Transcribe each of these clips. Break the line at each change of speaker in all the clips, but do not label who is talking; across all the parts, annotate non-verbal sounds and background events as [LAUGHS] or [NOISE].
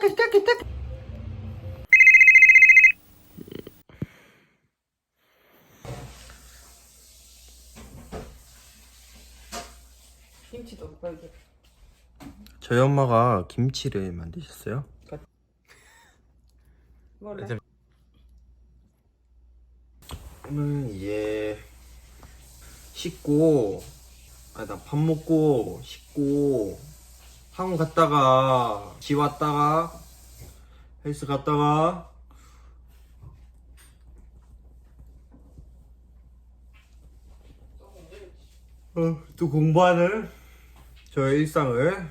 따끈 따끈 따끈
김치도 빨개.
저희 엄마가 김치를 만드셨어요 [LAUGHS]
몰라.
오늘 이제 씻고 아나 밥 먹고 씻고 학원 갔다가 집 왔다가 헬스 갔다가 어, 또 공부하는 저의 일상을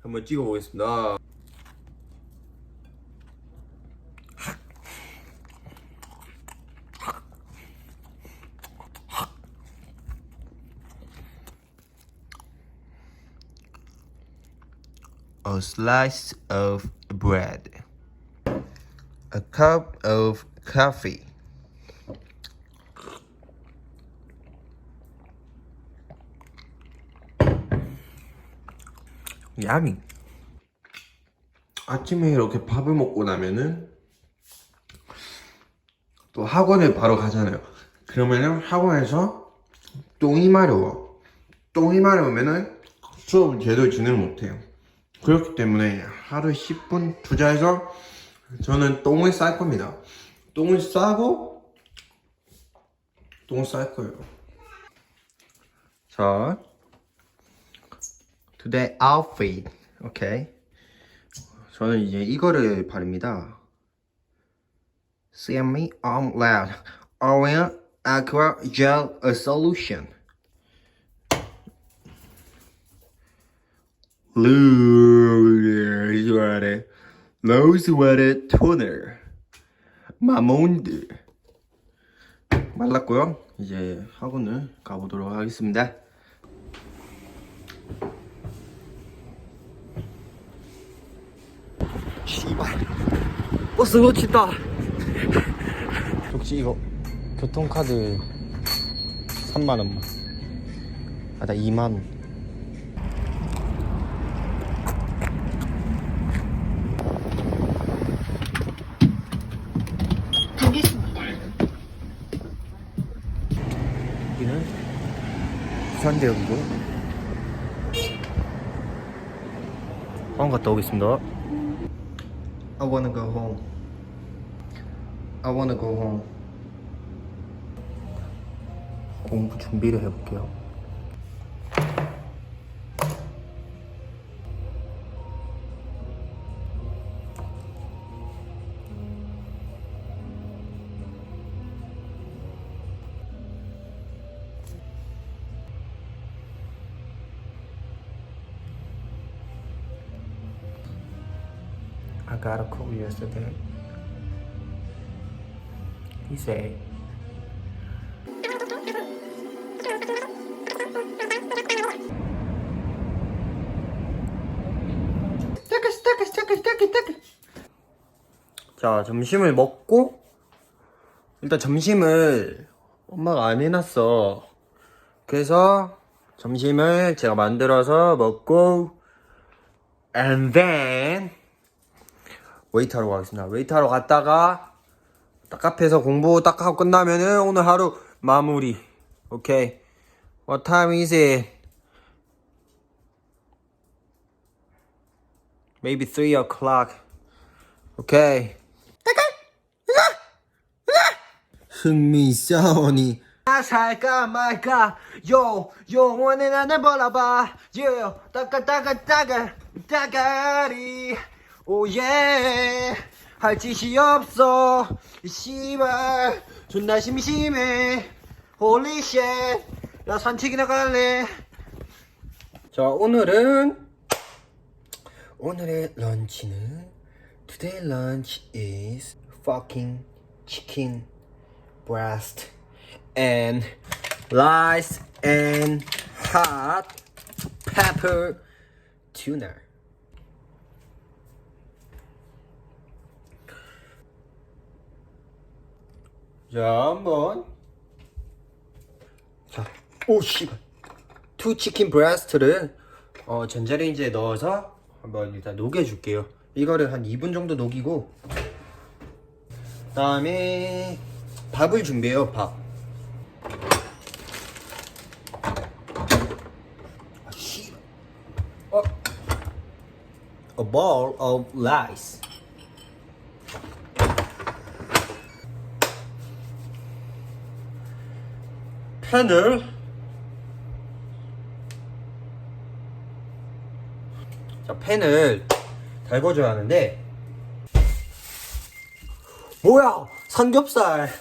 한번 찍어 보겠습니다. A slice of bread, a cup of coffee. 야미. 아침에 이렇게 밥을 먹고 나면은 또 학원에 바로 가잖아요. 그러면은 학원에서 똥이 마려워. 똥이 마려우면은 수업을 제대로 진행을 못해요. 그렇기 때문에 하루 10분 투자해서 저는 똥을 쌀 겁니다. 똥을 싸고 똥을 쌀 거예요. 자, today outfit, 오케이. 저는 이제 이거를 바릅니다. Semi on loud, Orient Aqua Gel Rose Water Toner 마몬드 말랐고요. 이제 학원을 가보도록 하겠습니다. 씨발. 버스 놓친다. 혹시 이거 교통카드 3만원만. 아나 2만원 여기는 부산대역이고 학원 갔다 오겠습니다. I wanna go home. I wanna go home. 공부 준비를 해볼게요 I got a call yesterday. He said, 자, 점심을 먹고 일단 점심을 엄마가 안 해놨어. 그래서 점심을 제가 만들어서 먹고 and then 웨이트하러 가겠습니다. 웨이트하러 갔다가 딱 카페에서 공부 딱 하고 끝나면은 오늘 하루 마무리. 오케이. What time is it? Maybe 3 o'clock. 오케이. 흥미 싸우니 나 살까 말까 요 영원히 나를 바라봐 요 따까 따까 따까 따까리 오예 할 짓이 없어 이 씨발 존나 심심해 홀리 쉣 나 산책이나 갈래 자 오늘은 오늘의 런치는 Today lunch is fucking chicken breast and rice and hot pepper tuna. 자, 한번. 자, 오, 씨발. 투 치킨 브레스트를 어, 전자레인지에 넣어서 한번 일단 녹여줄게요. 이거를 한 2분 정도 녹이고 그 다음에 밥을 준비해요. 밥. 아, 씨. 어. A bowl of rice. 팬을 자 팬을 달궈줘야 하는데. 뭐야 삼겹살.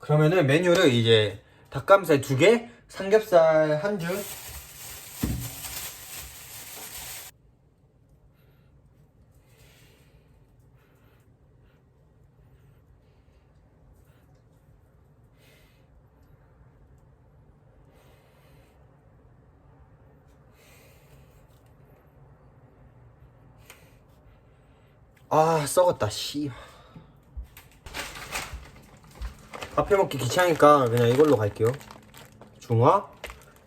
그러면은 메뉴를 이제 닭가슴살 두개 삼겹살 한줄 아 썩었다 씨. 앞에 먹기 귀찮으니까 그냥 이걸로 갈게요. 중화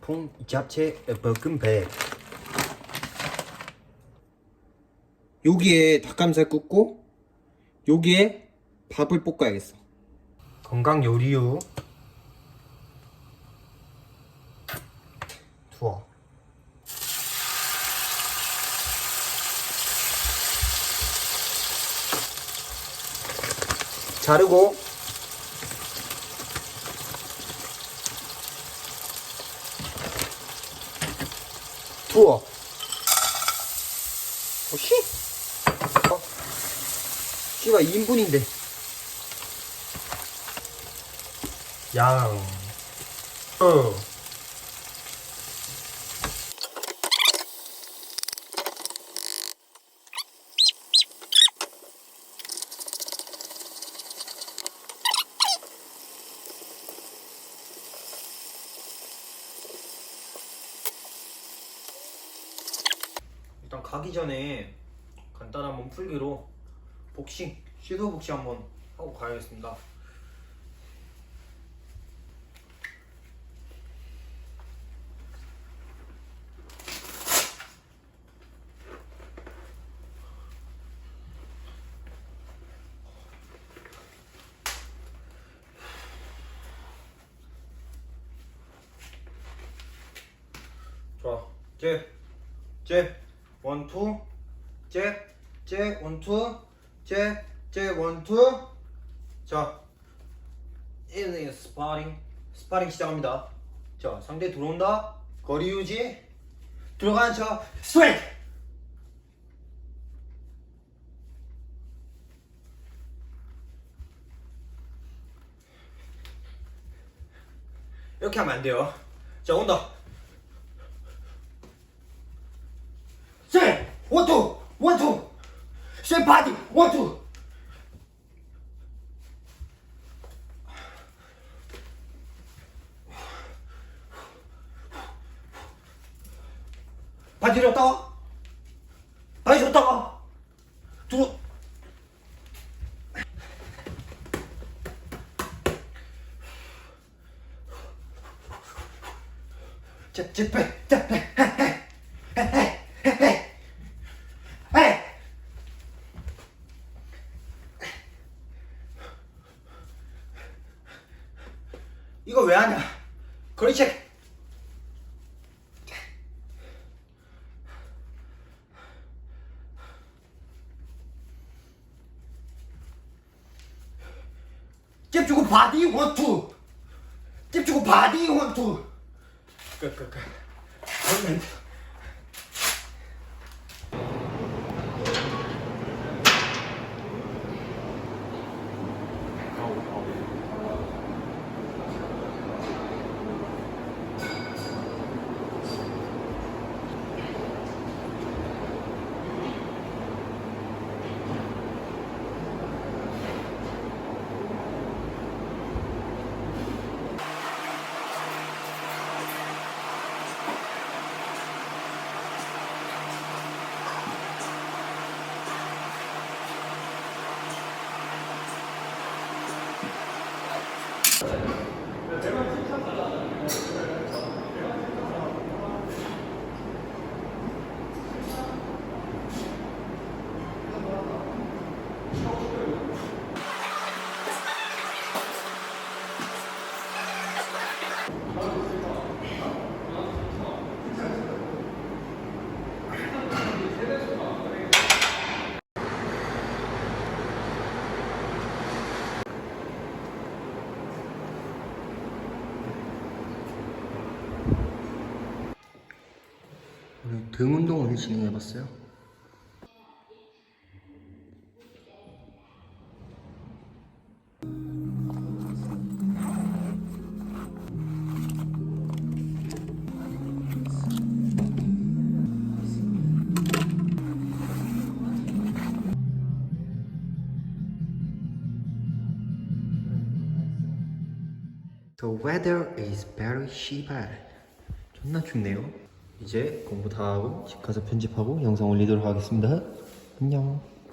풍 잡채 볶음배. 여기에 닭가슴살 굽고 여기에 밥을 볶아야겠어. 건강 요리유 투어. 자르고. 투어. 오씨 어? 씨가 2인분인데. 양. 어. 일단 가기 전에 간단한 몸풀기로 복싱, 섀도우 복싱 한번 하고 가야겠습니다. 좋아, 잽, 잽, 원투, 잽, 잽, 원투, 잽, 잽, 원투. 자, 이제 스파링, 스파링 시작합니다. 자, 상대 들어온다. 거리 유지. 들어가는 척, 스트레이트. 이렇게 하면 안 돼요. 자, 온다. 원투! 원투! 셋 바디! 원투! 바디 줬다가 바디 줬다가 들어 자, 집회, 집회, 헤헤, 헤헤, 잽 주고 바디 원투. 잽 주고 바디 원투. 끝끝끝 걸면 아우 아우. 등 운동을 진행해봤어요. The weather is very 시발. 존나 춥네요. 이제 공부 다 하고 집 가서 편집하고 영상 올리도록 하겠습니다. 안녕.